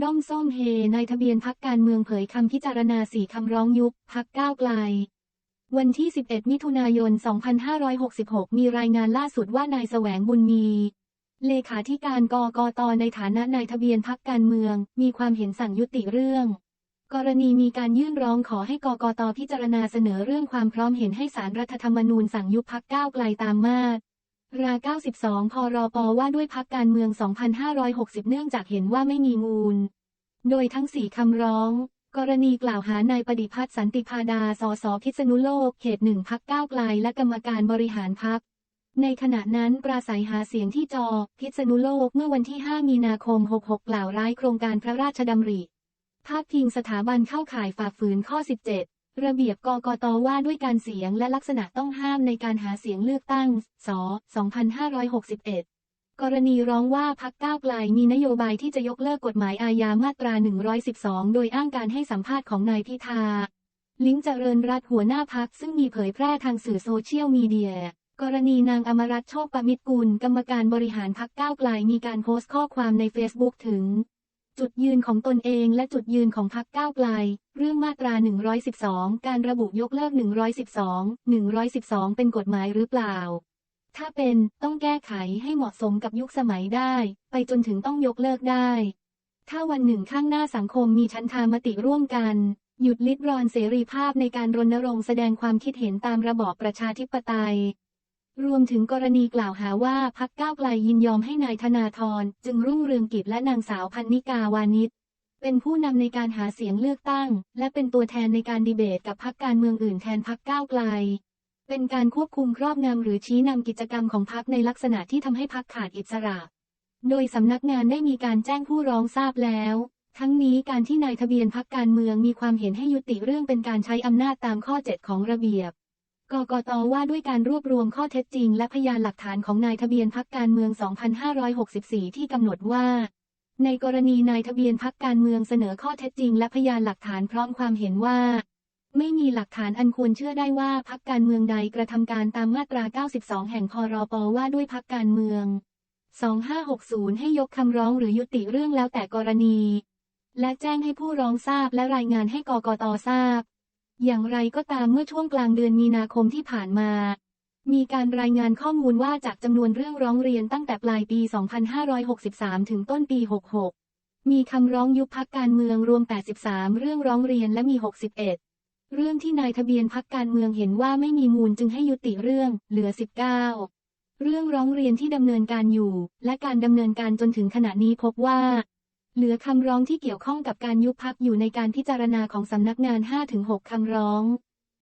ด้อมส้มเฮนายทะเบียนพักการเมืองเผยคำพิจารณาสี่คำร้องยุบพักก้าวไกล วันที่ 11 มิถุนายน 2566 มีรายงานล่าสุดว่านายแสวงบุญมี เลขาธิการกกตในฐานะนายทะเบียนพักการเมือง มีความเห็นสั่งยุติเรื่อง กรณีมีการยื่นร้องขอให้กกตพิจารณาเสนอเรื่องความพร้อมเห็นให้สารรัฐธรรมนูญสั่งยุบพักก้าวไกลตามมาตรา รา92 พรปว่าด้วยพักการเมือง 2560 เนื่องจากเห็นว่าไม่มีมูล โดยทั้งสี่คำร้อง กรณีกล่าวหานายปฏิพัฒน์สันติพาดา สสพิษณุโลก เขตหนึ่งพักก้าวไกลและกรรมการบริหารพัก ในขณะนั้นปราศัยหาเสียงที่จอ พิษณุโลกเมื่อวันที่ 5 มีนาคม 66 กล่าวร้ายโครงการพระราชดำริ ภาพพิงสถาบันเข้าข่ายฝ่าฝืนข้อ 17 ระเบียบกกตว่าด้วยการเสียงและลักษณะต้องห้ามในการหาเสียงเลือกตั้ง ส 2561 กรณีร้องว่าพักก้าวไกลมีนโยบายที่จะยกเลิกกฎหมายอาญามาตรา 112 โดยอ้างการให้สัมภาษณ์ของนายพิธา ลิงเจริญรัตหัวหน้าพักซึ่งมีเผยแพร่ทางสื่อโซเชียลมีเดีย กรณีนางอมรัตโชคประมิตรกุล กรรมการบริหารพักก้าวไกลมีการโพสต์ข้อความในเฟซบุ๊กถึง จุดยืนของตนเองและจุดยืนของพักก้าวไกล เรื่องมาตรา 112 การระบุยกเลิก 112 112 เป็นกฎหมายหรือเปล่า ถ้าเป็นต้องแก้ไขให้เหมาะสมกับยุคสมัยได้ ไปจนถึงต้องยกเลิกได้ ถ้าวันหนึ่งข้างหน้าสังคมมีชั้นธามติร่วมกัน หยุดลิดรอนเสรีภาพในการรณรงค์แสดงความคิดเห็นตามระบอบประชาธิปไตย รวมถึงกรณีกล่าวหาว่าพักก้าวไกลยินยอมให้นายธนาธรจึงรุ่งเรืองกิจและนางสาวพันนิกาวานิชเป็นผู้นำในการหาเสียงเลือกตั้ง และเป็นตัวแทนในการดีเบตกับพักการเมืองอื่นแทนพักก้าวไกล เป็นการควบคุมครอบงำหรือชี้นำกิจกรรมของพักในลักษณะที่ทำให้พักขาดอิสระ โดยสำนักงานได้มีการแจ้งผู้ร้องทราบแล้ว ทั้งนี้การที่นายทะเบียนพักการเมืองมีความเห็นให้ยุติเรื่องเป็นการใช้อำนาจตามข้อ 7 ของระเบียบ กกตว่าด้วยการรวบรวมข้อเท็จจริง และพยานหลักฐานของนายทะเบียนพักการเมือง 2564 ที่กำหนดว่า ในกรณีนายทะเบียนพักการเมืองเสนอข้อเท็จจริง และพยานหลักฐานพร้อมความเห็นว่า ไม่มีหลักฐานอันควรเชื่อได้ว่าพักการเมืองใดกระทำการตามมาตรา 92 แห่งพรปว่าด้วยพักการเมือง 2560 ให้ยกคำร้องหรือยุติเรื่องแล้วแต่กรณี และแจ้งให้ผู้ร้องทราบและรายงานให้กกตทราบ อย่างไรก็ตามเมื่อช่วงกลางเดือนมีนาคมที่ผ่านมา มีการรายงานข้อมูลว่าจากจำนวนเรื่องร้องเรียนตั้งแต่ปลายปี 2563 ถึงต้นปี 66 มีคำร้องยุบพักการเมืองรวม 83 เรื่องร้องเรียนและมี 61 เรื่องที่นายทะเบียนพักการเมืองเห็นว่าไม่มีมูลจึงให้ยุติเรื่อง เหลือ 19 เรื่องร้องเรียนที่ดำเนินการอยู่ และการดำเนินการจนถึงขณะนี้พบว่า เหลือคำร้องที่เกี่ยวข้องกับการยุบพักอยู่ในการพิจารณาของสำนักงาน 5-6 คำร้อง